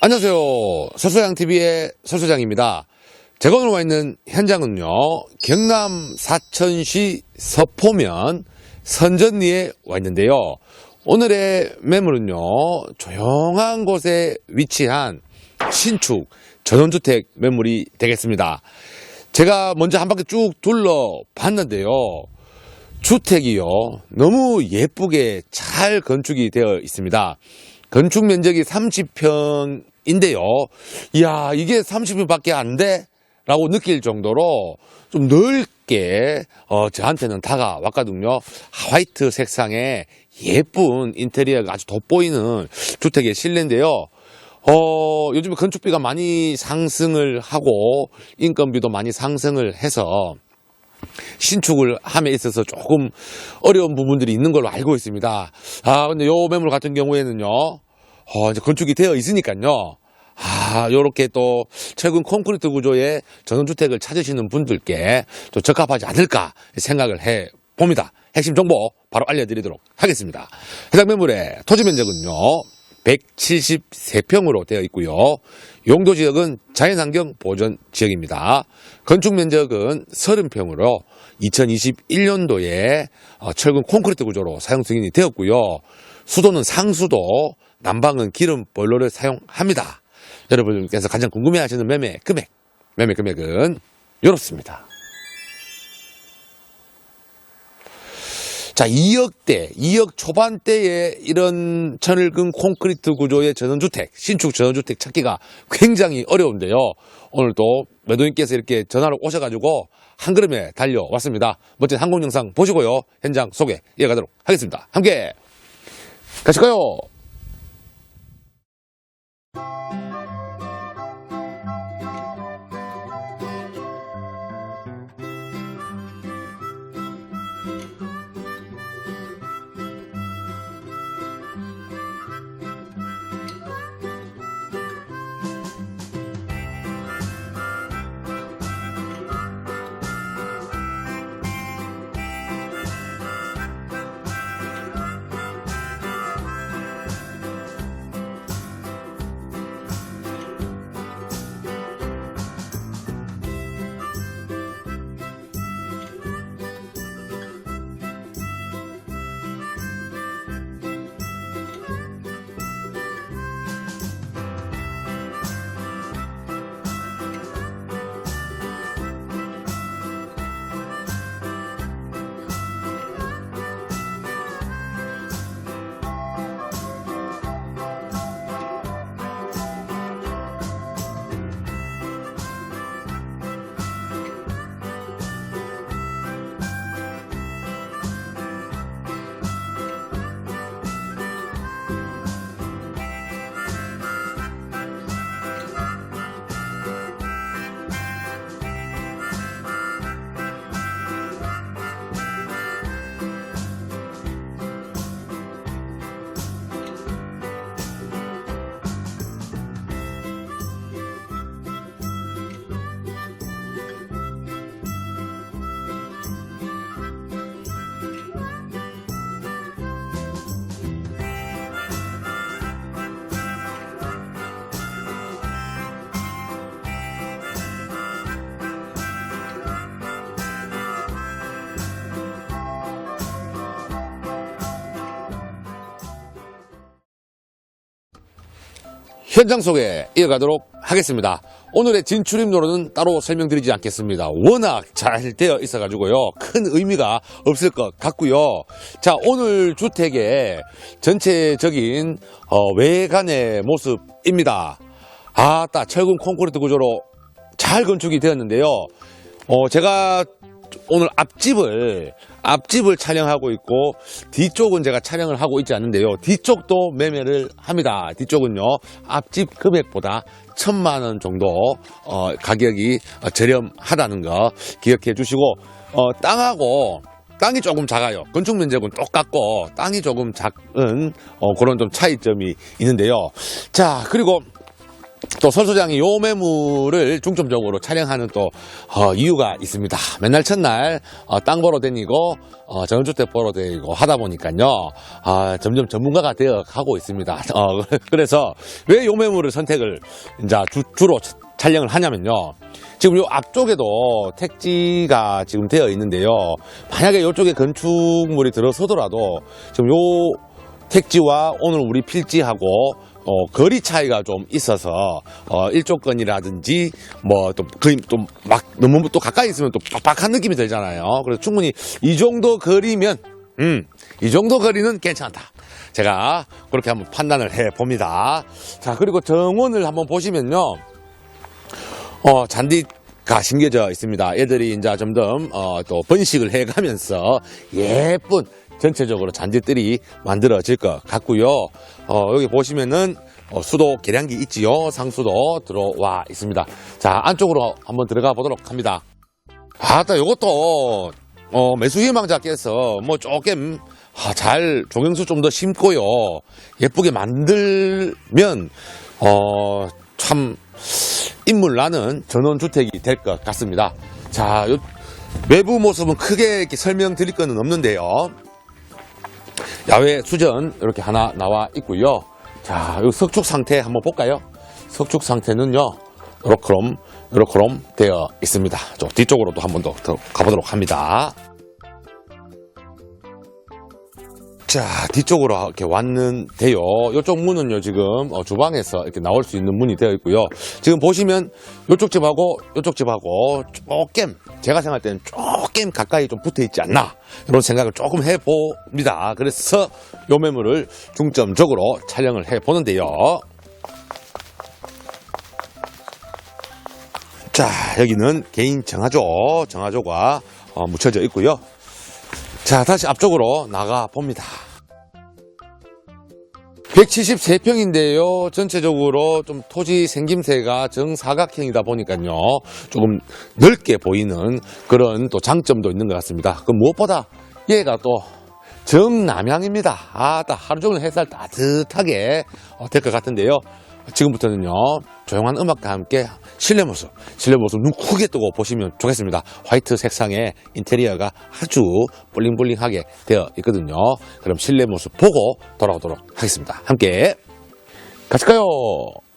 안녕하세요. 서소장TV의 서소장입니다. 제가 오늘 와 있는 현장은요, 경남 사천시 서포면 선전리에 와 있는데요. 오늘의 매물은요, 조용한 곳에 위치한 신축 전원주택 매물이 되겠습니다. 제가 먼저 한 바퀴 쭉 둘러봤는데요. 주택이요. 너무 예쁘게 잘 건축이 되어 있습니다. 건축 면적이 30평인데요. 이야, 이게 30평밖에 안 돼? 라고 느낄 정도로 좀 넓게, 어, 저한테는 다가왔거든요. 화이트 색상의 예쁜 인테리어가 아주 돋보이는 주택의 실내인데요. 어, 요즘에 건축비가 많이 상승을 하고 인건비도 많이 상승을 해서 신축을 함에 있어서 조금 어려운 부분들이 있는 걸로 알고 있습니다. 아, 근데 요 매물 같은 경우에는요, 어, 이제 건축이 되어 있으니까요. 아, 요렇게 또 최근 콘크리트 구조의 전원주택을 찾으시는 분들께 좀 적합하지 않을까 생각을 해 봅니다. 핵심 정보 바로 알려드리도록 하겠습니다. 해당 매물의 토지 면적은요, 173평으로 되어 있고요. 용도 지역은 자연환경 보전 지역입니다. 건축 면적은 30평으로 2021년도에 어, 철근 콘크리트 구조로 사용 승인이 되었고요. 수도는 상수도, 난방은 기름 보일러를 사용합니다. 여러분께서 가장 궁금해하시는 매매 금액, 매매 금액은 이렇습니다. 자, 2억대, 2억 초반대에 이런 천을근 콘크리트 구조의 전원주택, 신축 전원주택 찾기가 굉장히 어려운데요. 오늘도 매도인께서 이렇게 전화를 오셔가지고 한 걸음에 달려왔습니다. 멋진 항공 영상 보시고요. 현장 소개 이어가도록 하겠습니다. 함께 가실까요? 현장 소개 이어가도록 하겠습니다. 오늘의 진출입로는 따로 설명드리지 않겠습니다. 워낙 잘 되어 있어가지고요. 큰 의미가 없을 것 같고요. 자, 오늘 주택의 전체적인 어, 외관의 모습입니다. 아따, 철근 콘크리트 구조로 잘 건축이 되었는데요. 어, 제가 오늘 앞집을 앞집을 촬영하고 있고 뒤쪽은 제가 촬영을 하고 있지 않는데요. 뒤쪽도 매매를 합니다. 뒤쪽은요 앞집 금액보다 천만 원 정도 어, 가격이 저렴하다는 거 기억해 주시고 어, 땅하고 땅이 조금 작아요. 건축 면적은 똑같고 땅이 조금 작은 어, 그런 좀 차이점이 있는데요. 자 그리고 또 설소장이 요 매물을 중점적으로 촬영하는 또 어, 이유가 있습니다. 맨날 첫날 어, 땅 보러 다니고 어, 전원주택 보러 다니고 하다 보니까요. 아, 점점 전문가가 되어 가고 있습니다. 어, 그래서 왜 요 매물을 선택을 이제 주, 주로 차- 촬영을 하냐면요. 지금 요 앞쪽에도 택지가 지금 되어 있는데요. 만약에 요쪽에 건축물이 들어서더라도 지금 요 택지와 오늘 우리 필지하고 어, 거리 차이가 좀 있어서 어, 일조권이라든지 뭐 또 거의 또 막 너무 또 가까이 있으면 또 빡빡한 느낌이 들잖아요. 그래서 충분히 이 정도 거리면 음, 이 정도 거리는 괜찮다. 제가 그렇게 한번 판단을 해 봅니다. 자, 그리고 정원을 한번 보시면요. 어, 잔디 가 심겨져 있습니다. 애들이 이제 점점 어, 또 번식을 해가면서 예쁜 전체적으로 잔디들이 만들어질 것 같고요. 어, 여기 보시면은 어, 수도 계량기 있지요. 상수도 들어와 있습니다. 자, 안쪽으로 한번 들어가 보도록 합니다. 아따, 요것도 어, 매수 희망자께서 뭐 조금 아, 잘 조경수 좀 더 심고요. 예쁘게 만들면 어, 참 인물 나는 전원주택이 될 것 같습니다. 자, 요 외부 모습은 크게 이렇게 설명드릴 거는 없는데요. 야외 수전 이렇게 하나 나와 있고요. 자, 이 석축 상태 한번 볼까요? 석축 상태는요. 요렇게롬, 요렇게롬 되어 있습니다. 저 뒤쪽으로도 한번 더, 더 가보도록 합니다. 자, 뒤쪽으로 이렇게 왔는데요. 이쪽 문은요, 지금 어, 주방에서 이렇게 나올 수 있는 문이 되어 있고요. 지금 보시면 이쪽 집하고 이쪽 집하고 조금 제가 생각할 때는 조금 가까이 좀 붙어 있지 않나 이런 생각을 조금 해봅니다. 그래서 요 매물을 중점적으로 촬영을 해 보는데요. 자, 여기는 개인 정화조, 정화조가 어, 묻혀져 있고요. 자, 다시 앞쪽으로 나가 봅니다. 173평인데요. 전체적으로 좀 토지 생김새가 정사각형이다 보니까요. 조금 넓게 보이는 그런 또 장점도 있는 것 같습니다. 그 무엇보다 얘가 또 정남향입니다. 아, 딱 하루 종일 햇살 따뜻하게 어, 될것 같은데요. 지금부터는요, 조용한 음악과 함께 실내 모습, 실내 모습 눈 크게 뜨고 보시면 좋겠습니다. 화이트 색상의 인테리어가 아주 블링블링하게 되어 있거든요. 그럼 실내 모습 보고 돌아오도록 하겠습니다. 함께 가요!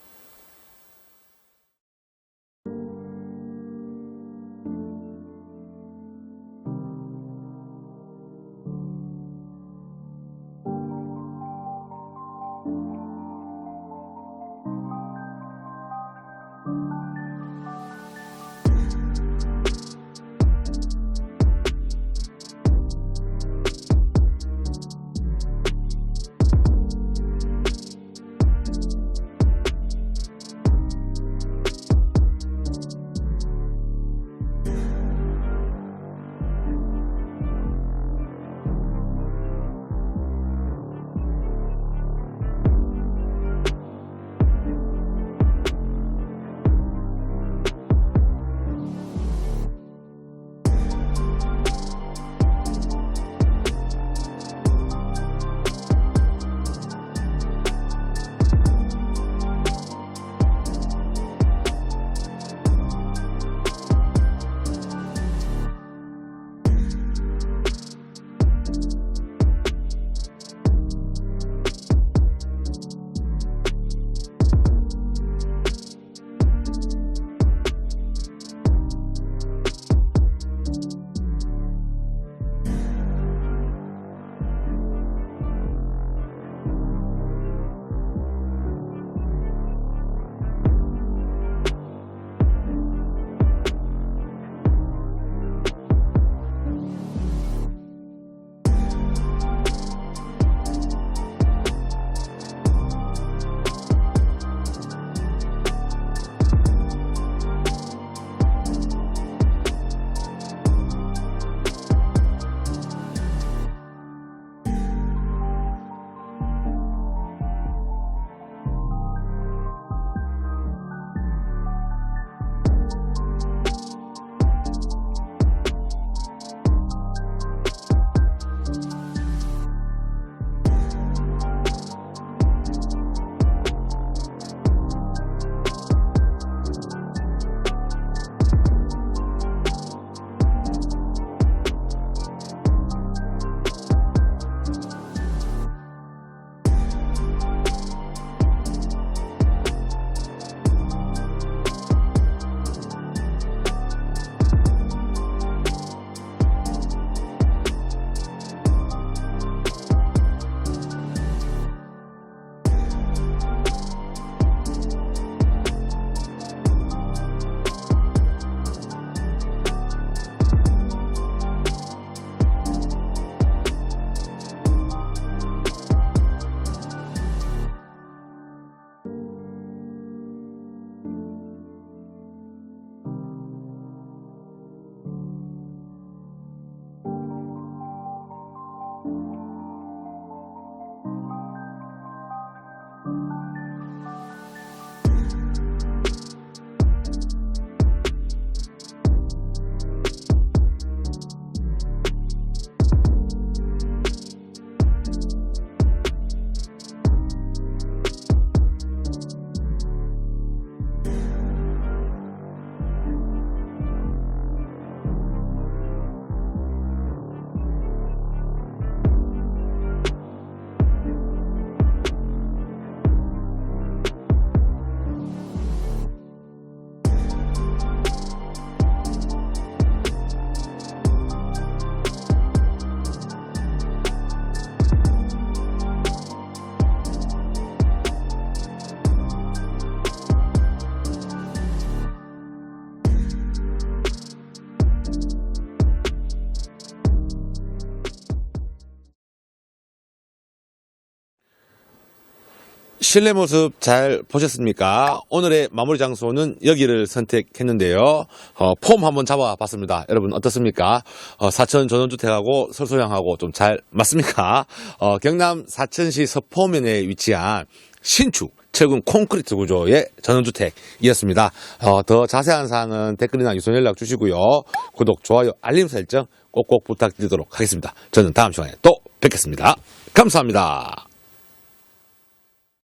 실내 모습 잘 보셨습니까? 오늘의 마무리 장소는 여기를 선택했는데요. 어, 폼 한번 잡아봤습니다. 여러분 어떻습니까? 어, 사천 전원주택하고 설소양하고 좀 잘 맞습니까? 어, 경남 사천시 서포면에 위치한 신축 철근 콘크리트 구조의 전원주택이었습니다. 어, 더 자세한 사항은 댓글이나 유선 연락 주시고요. 구독, 좋아요, 알림 설정 꼭꼭 부탁드리도록 하겠습니다. 저는 다음 시간에 또 뵙겠습니다. 감사합니다.